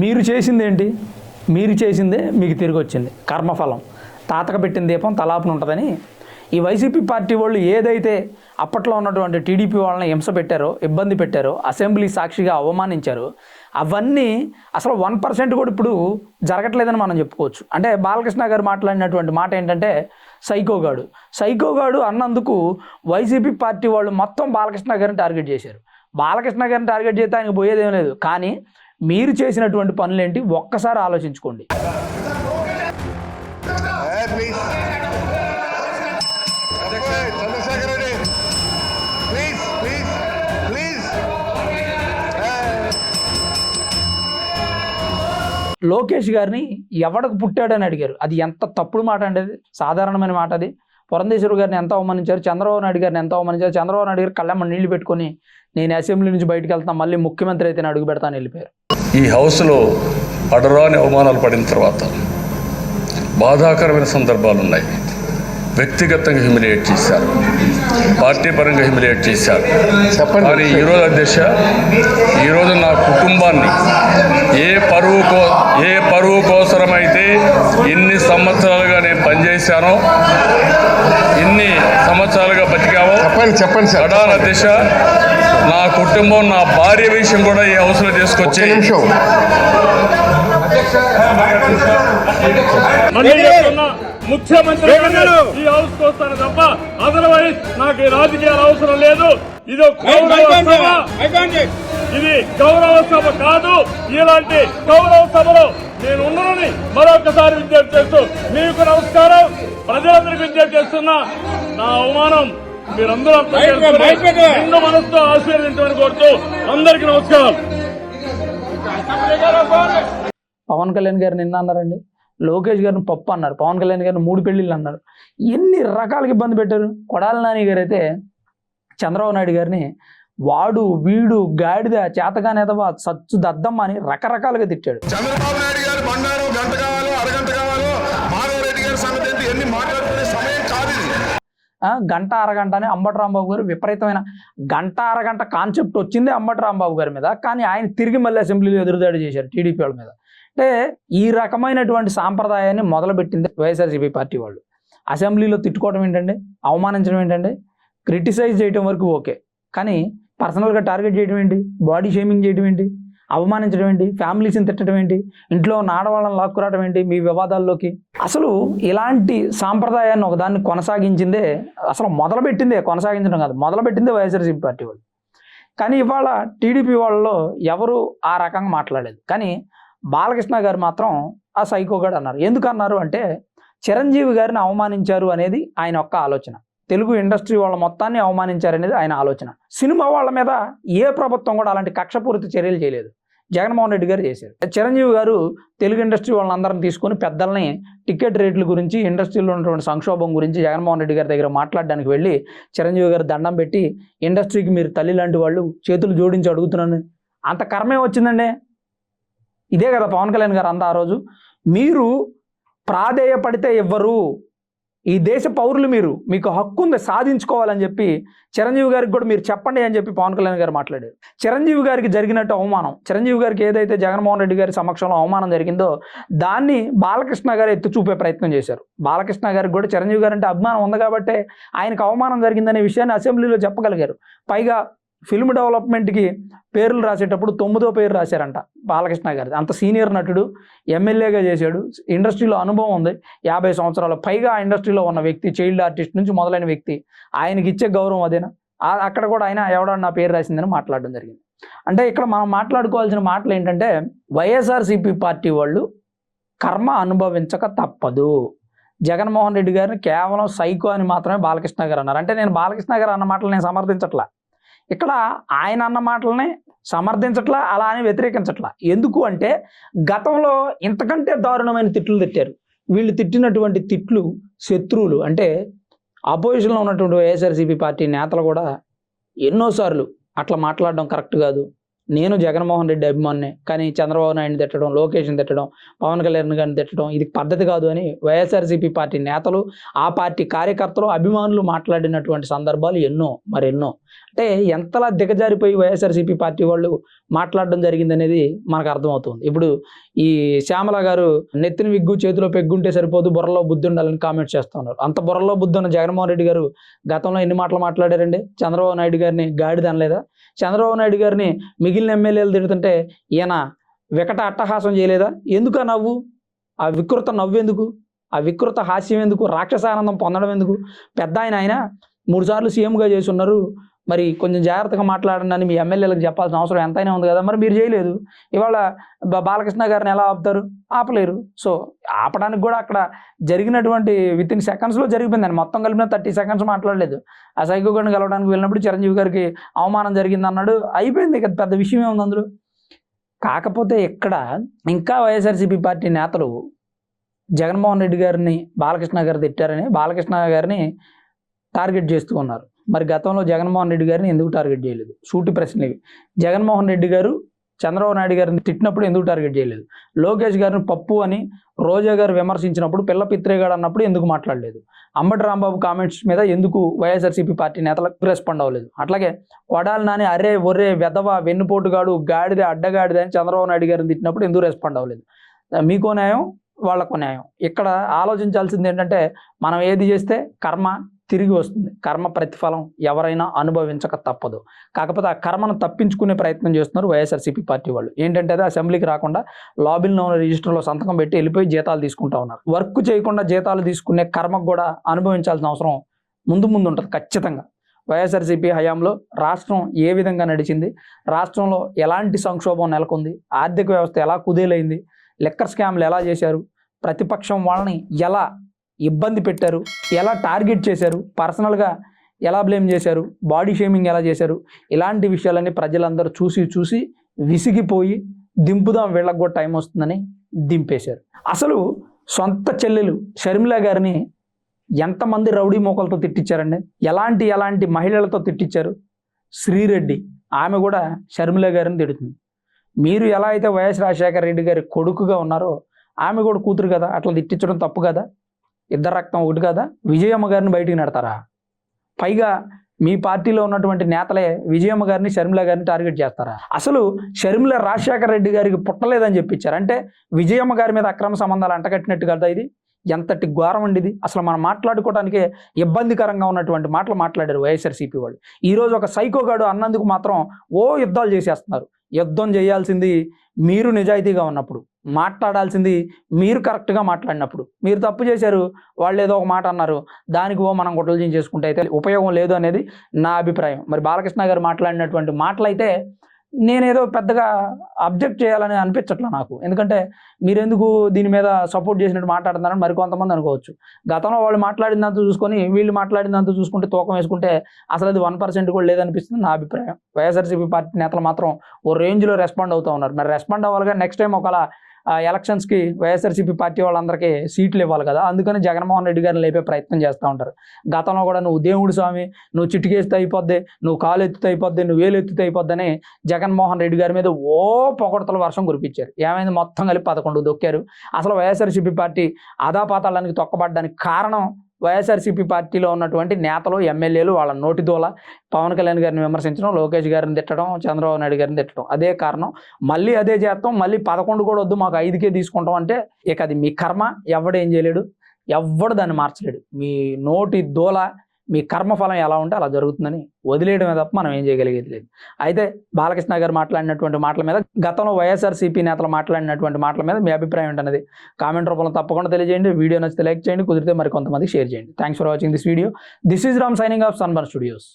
మీరు చేసింది ఏంటి? మీరు చేసిందే మీకు తిరిగి వచ్చింది. కర్మఫలం. తాతక పెట్టిన దీపం తలాపన ఉంటుందని ఈ వైసీపీ పార్టీ వాళ్ళు ఏదైతే అప్పట్లో ఉన్నటువంటి టీడీపీ వాళ్ళని హింస పెట్టారో ఇబ్బంది పెట్టారో అసెంబ్లీ సాక్షిగా అవమానించారో అవన్నీ అసలు వన్ పర్సెంట్ కూడా ఇప్పుడు జరగట్లేదని మనం చెప్పుకోవచ్చు. అంటే బాలకృష్ణ గారు మాట్లాడినటువంటి మాట ఏంటంటే సైకోగాడు సైకోగాడు అన్నందుకు వైసీపీ పార్టీ వాళ్ళు మొత్తం బాలకృష్ణ గారిని టార్గెట్ చేశారు. బాలకృష్ణ గారిని టార్గెట్ చేస్తే ఆయనకు పోయేదేం లేదు. కానీ మీరు చేసినటువంటి పనులేంటి? ఒక్కసారి ఆలోచించుకోండి. లోకేష్ గారిని ఎవడకు పుట్టాడని అడిగారు? అది ఎంత తప్పుడు మాట అండి అది? సాధారణమైన మాట అది. పురంధేశ్వరి గారిని ఎంత అవమానించారు? చంద్రబాబు నాయుడు గారిని ఎంత అవమానించారు? చంద్రబాబు నాయుడు గారు కళ్ళమ్మ నీళ్ళు పెట్టుకొని నేను అసెంబ్లీ నుంచి బయటకు వెళ్తాను మళ్ళీ ముఖ్యమంత్రి అయితే అడుగు పెడతాను వెళ్ళిపోయారు. ఈ హౌస్లో అడరాని అవమానాలు పడిన తర్వాత బాధాకరమైన సందర్భాలు ఉన్నాయి వ్యక్తిగతంగా హ్యూమిలియేట్ చేశారు. పార్టీ పరంగా హ్యూమిలియేట్ చేశారు. చెప్పండి. కానీ ఈరోజు అధ్యక్ష ఈరోజు నా కుటుంబాన్ని ఏ పరువు కో ఏ పరువు కోసరమైతే ఇన్ని సంవత్సరాలుగా నేను పనిచేశానో ఇన్ని సంవత్సరాలుగా బతికామో చెప్పండి చెప్పండి సార్. ప్రధాన దిశ నా కుటుంబం నా భార్య విషయం కూడా ఈ ఒక్క తీసుకొచ్చి ముఖ్యమంత్రి ఈ హౌస్ వస్తాను తప్ప అదర్వైజ్ నాకు ఈ రాజకీయాలు అవసరం లేదు. ఇది ఇది గౌరవ సభ కాదు ఇలాంటి గౌరవ సభలో నేను ఉన్నానని మరొకసారి విజ్ఞప్తి చేస్తూ మీకు నమస్కారం. ప్రజలందరికీ విజ్ఞప్తి చేస్తున్నా నా అవమానం మీరందరూ మనసుతో ఆశీర్వదించమని కోరుతూ అందరికీ నమస్కారం. పవన్ కళ్యాణ్ గారు నిన్న అన్నారండి? లోకేష్ గారిని పప్పు అన్నారు. పవన్ కళ్యాణ్ గారిని మూడు పెళ్ళిళ్ళు అన్నారు. ఎన్ని రకాలుగా ఇబ్బంది పెట్టారు? కొడాల నాని గారు అయితే చంద్రబాబు నాయుడు గారిని వాడు వీడు గాడిద చేతగానేదవా సచ్చు దద్దమ్మ అని రకరకాలుగా తిట్టాడు. చంద్రబాబు నాయుడు గారు బంగారం గంట కావాలో అరగంట కావాలో మాధవరెడ్డి గారి సంగతి ఎన్ని మాట్లాడుకునే సమయం కాదు గంట అరగంట అని అంబటి రాంబాబు గారు విపరీతమైన గంట అరగంట కాన్సెప్ట్ వచ్చింది అంబటి రాంబాబు గారి మీద. కానీ ఆయన తిరిగి మళ్ళీ అసెంబ్లీలో ఎదురుదాడి చేశారు టీడీపీ వాళ్ళ మీద. అంటే ఈ రకమైనటువంటి సాంప్రదాయాన్ని మొదలుపెట్టింది వైఎస్ఆర్సీపీ పార్టీ వాళ్ళు. అసెంబ్లీలో తిట్టుకోవడం ఏంటండి? అవమానించడం ఏంటండి? క్రిటిసైజ్ చేయడం వరకు ఓకే. కానీ పర్సనల్గా టార్గెట్ చేయడం ఏంటి? బాడీ షేమింగ్ చేయడం ఏంటి? అవమానించడం ఏంటి? ఫ్యామిలీస్ని తిట్టడం ఏంటి? ఇంట్లో ఉన్న ఆడవాళ్ళని లాక్కురావడం ఏంటి? మీ వివాదాల్లోకి? అసలు ఇలాంటి సాంప్రదాయాన్ని ఒకదాన్ని కొనసాగించిందే అసలు మొదలుపెట్టిందే కొనసాగించడం కాదు మొదలుపెట్టిందే వైఎస్ఆర్సీపీ పార్టీ వాళ్ళు. కానీ ఇవాళ టీడీపీ వాళ్ళలో ఎవరు ఆ రకంగా మాట్లాడలేదు. కానీ బాలకృష్ణ గారు మాత్రం ఆ సైకోగాడు అన్నారు. ఎందుకు అన్నారు అంటే చిరంజీవి గారిని అవమానించారు అనేది ఆయన ఒక్క ఆలోచన. తెలుగు ఇండస్ట్రీ వాళ్ళ మొత్తాన్ని అవమానించారనేది ఆయన ఆలోచన. సినిమా వాళ్ళ మీద ఏ ప్రభుత్వం కూడా అలాంటి కక్షపూరిత చర్యలు చేయలేదు. జగన్మోహన్ రెడ్డి గారు చేశారు. చిరంజీవి గారు తెలుగు ఇండస్ట్రీ వాళ్ళందరిని తీసుకొని పెద్దల్ని టికెట్ రేట్ల గురించి ఇండస్ట్రీలో ఉన్నటువంటి సంక్షోభం గురించి జగన్మోహన్ రెడ్డి గారి దగ్గర మాట్లాడడానికి వెళ్ళి చిరంజీవి గారు దండం పెట్టి ఇండస్ట్రీకి మీరు తల్లి లాంటి వాళ్ళు చేతులు జోడించి అడుగుతున్నాను. అంత కర్మే వచ్చిందండి. ఇదే కదా పవన్ కళ్యాణ్ గారు అంత ఆ రోజు. మీరు ప్రాధేయపడితే ఎవ్వరు? ఈ దేశ పౌరులు మీరు మీకు హక్కు ఉంది సాధించుకోవాలని చెప్పి చిరంజీవి గారికి కూడా మీరు చెప్పండి అని చెప్పి పవన్ కళ్యాణ్ గారు మాట్లాడారు. చిరంజీవి గారికి జరిగినట్టు అవమానం చిరంజీవి గారికి ఏదైతే జగన్మోహన్ రెడ్డి గారి సమక్షంలో అవమానం జరిగిందో దాన్ని బాలకృష్ణ గారు ఎత్తి చూపే ప్రయత్నం చేశారు. బాలకృష్ణ గారికి కూడా చిరంజీవి గారు అంటే అభిమానం ఉంది కాబట్టి ఆయనకు అవమానం జరిగిందనే విషయాన్ని అసెంబ్లీలో చెప్పగలిగారు. పైగా ఫిల్మ్ డెవలప్మెంట్కి పేర్లు రాసేటప్పుడు తొమ్మిదో పేరు రాశారంట బాలకృష్ణ గారి అంత సీనియర్ నటుడు ఎమ్మెల్యేగా చేశాడు. ఇండస్ట్రీలో అనుభవం ఉంది. యాభై సంవత్సరాల పైగా ఆ ఇండస్ట్రీలో ఉన్న వ్యక్తి చైల్డ్ ఆర్టిస్ట్ నుంచి మొదలైన వ్యక్తి ఆయనకి ఇచ్చే గౌరవం అదేనా? అక్కడ కూడా ఆయన ఎవడో నా పేరు రాసిందని మాట్లాడడం జరిగింది. అంటే ఇక్కడ మనం మాట్లాడుకోవాల్సిన మాటలు ఏంటంటే వైఎస్ఆర్సీపీ పార్టీ వాళ్ళు కర్మ అనుభవించక తప్పదు. జగన్మోహన్ రెడ్డి గారిని కేవలం సైకో అని మాత్రమే బాలకృష్ణ గారు అన్నారు. అంటే నేను బాలకృష్ణ గారు అన్న మాటలు నేను సమర్థించట్లా. ఇక్కడ ఆయన అన్న మాటలని సమర్థించట్లా అలా అని వ్యతిరేకించట్లా. ఎందుకు అంటే గతంలో ఇంతకంటే దారుణమైన తిట్లు తిట్టారు. వీళ్ళు తిట్టినటువంటి తిట్లు శత్రువులు అంటే అపోజిషన్లో ఉన్నటువంటి వైఎస్ఆర్సీపీ పార్టీ నేతలు కూడా ఎన్నోసార్లు అట్లా మాట్లాడడం కరెక్ట్ కాదు. నేను జగన్మోహన్ రెడ్డి అభిమాని కానీ చంద్రబాబు నాయుడిని తిట్టడం లోకేష్ని తిట్టడం పవన్ కళ్యాణ్ గారిని తిట్టడం ఇది పద్ధతి కాదు అని వైఎస్ఆర్సీపీ పార్టీ నేతలు ఆ పార్టీ కార్యకర్తలు అభిమానులు మాట్లాడినటువంటి సందర్భాలు ఎన్నో మరెన్నో. అంటే ఎంతలా దిగజారిపోయి వైఎస్ఆర్సీపీ పార్టీ వాళ్ళు మాట్లాడడం జరిగిందనేది మనకు అర్థమవుతుంది. ఇప్పుడు ఈ శ్యామల గారు నెత్తిన విగ్గు చేతిలో పెగ్గుంటే సరిపోదు బుర్రలో బుద్ధి ఉండాలని కామెంట్ చేస్తున్నారు అంత బుర్రలో బుద్ధి ఉన్న జగన్మోహన్ రెడ్డి గారు గతంలో ఎన్ని మాటలు మాట్లాడారండి? చంద్రబాబు నాయుడు గారిని గాడిదనలేదా చంద్రబాబు నాయుడు గారిని మిగిలిన ఎమ్మెల్యేలు తిడుతుంటే ఈయన వికట అట్టహాసం చేయలేదా? ఎందుకు ఆ నవ్వు? ఆ వికృత నవ్వు ఎందుకు? ఆ వికృత హాస్యం ఎందుకు? రాక్షసానందం పొందడం ఎందుకు? పెద్ద ఆయన ఆయన మూడు సార్లు సీఎంగా చేసి ఉన్నారు మరి కొంచెం జాగ్రత్తగా మాట్లాడండి అని మీ ఎమ్మెల్యేలకు చెప్పాల్సిన అవసరం ఎంతైనా ఉంది కదా. మరి మీరు చేయలేదు. ఇవాళ బాలకృష్ణ గారిని ఎలా ఆపుతారు? ఆపలేరు. సో ఆపడానికి కూడా అక్కడ జరిగినటువంటి విత్ ఇన్ సెకండ్స్లో జరిగిపోయిందండి. మొత్తం కలిపిన థర్టీ సెకండ్స్ మాట్లాడలేదు. ఆ సైకో గారిని కలవడానికి వెళ్ళినప్పుడు చిరంజీవి గారికి అవమానం జరిగింది అన్నాడు. అయిపోయింది ఇక పెద్ద విషయం ఏముంది అందులో? కాకపోతే ఇక్కడ ఇంకా వైఎస్ఆర్సీపీ పార్టీ నేతలు జగన్మోహన్ రెడ్డి గారిని బాలకృష్ణ గారు తిట్టారని బాలకృష్ణ గారిని టార్గెట్ చేస్తూ ఉన్నారు. మరి గతంలో జగన్మోహన్ రెడ్డి గారిని ఎందుకు టార్గెట్ చేయలేదు? సూటి ప్రశ్నలు ఇవి. జగన్మోహన్ రెడ్డి గారు చంద్రబాబు నాయుడు గారిని తిట్టినప్పుడు ఎందుకు టార్గెట్ చేయలేదు? లోకేష్ గారిని పప్పు అని రోజా గారు విమర్శించినప్పుడు పిల్ల పిత్రేగాడు అన్నప్పుడు ఎందుకు మాట్లాడలేదు? అంబటి రాంబాబు కామెంట్స్ మీద ఎందుకు వైఎస్ఆర్సీపీ పార్టీ నేతలకు రెస్పాండ్ అవ్వలేదు? అట్లాగే కొడాలి నాని అరే ఒర్రే వెదవ వెన్నుపోటుగాడు గాడిద అడ్డగాడిద అని చంద్రబాబు నాయుడు గారిని తిట్టినప్పుడు ఎందుకు రెస్పాండ్ అవ్వలేదు? మీకో న్యాయం వాళ్ళకు న్యాయం. ఇక్కడ ఆలోచించాల్సింది ఏంటంటే మనం ఏది చేస్తే కర్మ తిరిగి వస్తుంది. కర్మ ప్రతిఫలం ఎవరైనా అనుభవించక తప్పదు. కాకపోతే ఆ కర్మను తప్పించుకునే ప్రయత్నం చేస్తున్నారు వైఎస్ఆర్సీపీ పార్టీ వాళ్ళు. ఏంటంటే అది అసెంబ్లీకి రాకుండా లాబిల్ నౌన్ రిజిస్టర్లో సంతకం పెట్టి వెళ్ళిపోయి జీతాలు తీసుకుంటా ఉన్నారు. వర్క్ చేయకుండా జీతాలు తీసుకునే కర్మకు కూడా అనుభవించాల్సిన అవసరం ముందు ముందు ఉంటుంది ఖచ్చితంగా. వైఎస్ఆర్సీపీ హయాంలో రాష్ట్రం ఏ విధంగా నడిచింది? రాష్ట్రంలో ఎలాంటి సంక్షోభం నెలకొంది? ఆర్థిక వ్యవస్థ ఎలా కుదేలైంది? లెక్కర్ స్కామ్లు ఎలా చేశారు? ప్రతిపక్షం వాళ్ళని ఎలా ఇబ్బంది పెట్టారు. ఎలా టార్గెట్ చేశారు? పర్సనల్గా ఎలా బ్లేమ్ చేశారు? బాడీ షేమింగ్ ఎలా చేశారు? ఇలాంటి విషయాలన్నీ ప్రజలందరూ చూసి చూసి విసిగిపోయి దింపుదాం వీళ్ళకి కూడా టైం వస్తుందని దింపేశారు. అసలు సొంత చెల్లెలు షర్మిల గారిని ఎంతమంది రౌడీ మోకలతో తిట్టించారండి? ఎలాంటి ఎలాంటి మహిళలతో తిట్టించారు? శ్రీరెడ్డి. ఆమె కూడా షర్మిల గారిని తిడుతుంది. మీరు ఎలా అయితే వైఎస్ రాజశేఖర రెడ్డి గారి కొడుకుగా ఉన్నారో ఆమె కూడా కూతురు కదా అట్లా తిట్టించడం తప్పు కదా? ఇద్దరు రక్తం ఒకటి కదా? విజయమ్మ గారిని బయటికి నెడతారా? పైగా మీ పార్టీలో ఉన్నటువంటి నేతలే విజయమ్మ గారిని షర్మిల గారిని టార్గెట్ చేస్తారా? అసలు షర్మిల రాజశేఖర రెడ్డి గారికి పుట్టలేదని చెప్పించారు? అంటే విజయమ్మ గారి మీద అక్రమ సంబంధాలు అంటకట్టినట్టు కదా ఇది? ఎంతటి ఘోరం అండి ఇది. అసలు మనం మాట్లాడుకోవడానికి ఇబ్బందికరంగా ఉన్నటువంటి మాటలు మాట్లాడారు వైఎస్ఆర్సీపీ వాళ్ళు. ఈరోజు ఒక సైకోగాడు అన్నందుకు మాత్రం ఓ యుద్ధాలు చేసేస్తున్నారు. యుద్ధం చేయాల్సింది మీరు నిజాయితీగా ఉన్నప్పుడు. మాట్లాడాల్సింది మీరు కరెక్ట్గా మాట్లాడినప్పుడు. మీరు తప్పు చేశారు వాళ్ళు ఏదో ఒక మాట అన్నారు దానికి ఓ మనం గుట్టలు చేసుకుంటే అయితే ఉపయోగం లేదు అనేది నా అభిప్రాయం. మరి బాలకృష్ణ గారు మాట్లాడినటువంటి మాటలు అయితే నేనేదో పెద్దగా అబ్జెక్ట్ చేయాలని అనిపించట్లా నాకు. ఎందుకంటే మీరెందుకు దీని మీద సపోర్ట్ చేసినట్టు మాట్లాడుతున్నారని మరికొంతమంది అనుకోవచ్చు. గతంలో వాళ్ళు మాట్లాడినంత చూసుకొని వీళ్ళు మాట్లాడినంత చూసుకుంటే తూకం వేసుకుంటే అసలు అది వన్ పర్సెంట్ కూడా లేదనిపిస్తుంది నా అభిప్రాయం. వైఎస్ఆర్సీపీ పార్టీ నేతలు మాత్రం ఓ రేంజ్లో రెస్పాండ్ అవుతూ ఉన్నారు. మరి రెస్పాండ్ అవ్వాలిగా నెక్స్ట్ టైం ఒకలా ఎలక్షన్స్కి వైఎస్ఆర్సీపీ పార్టీ వాళ్ళందరికీ సీట్లు ఇవ్వాలి కదా. అందుకని జగన్మోహన్ రెడ్డి గారిని లేపే ప్రయత్నం చేస్తూ ఉంటారు. గతంలో కూడా నువ్వు దేవుడు స్వామి నువ్వు చిటికేస్తే అయిపోద్ది నువ్వు కాలు ఎత్తితే అయిపోద్ది నువ్వు వేలు ఎత్తితే అయిపోద్దని జగన్మోహన్ రెడ్డి గారి మీద ఓ పొగడతల వర్షం కురిపించారు. ఏమైంది? మొత్తం కలిపి పదకొండు దొక్కారు. అసలు వైఎస్ఆర్సీపీ పార్టీ ఆదాపాతాళానికి తొక్కబడడానికి కారణం వైఎస్ఆర్సీపీ పార్టీలో ఉన్నటువంటి నేతలు ఎమ్మెల్యేలు వాళ్ళ నోటి దూల పవన్ కళ్యాణ్ గారిని విమర్శించడం లోకేష్ గారిని తిట్టడం చంద్రబాబు నాయుడు గారిని తిట్టడం. అదే కారణం. మళ్ళీ అదే చేస్తాం. మళ్ళీ పదకొండు కూడా వద్దు. మాకు ఐదుకే తీసుకుంటాం అంటే ఇక అది మీ కర్మ. ఎవడేం చేయలేడు? ఎవ్వడు దాన్ని మార్చలేడు. మీ నోటి దూల మీ కర్మఫలం ఎలా ఉంటే అలా జరుగుతుందని వదిలేయడమే తప్ప మనం ఏం చేయగలిగేది లేదు. అయితే బాలకృష్ణ గారు మాట్లాడినటువంటి మాటల మీద గతంలో వైఎస్ఆర్సీపీ నేతలు మాట్లాడినటువంటి మాటల మీద మీ అభిప్రాయం ఏంటన్నది కామెంట్ రూపంలో తప్పకుండా తెలియజేయండి. వీడియో నచ్చితే లైక్ చేయండి కుదిరితే మరి కొంతమంది షేర్ చేయండి. Thanks for watching this video this is Ram signing off Sunburn Studios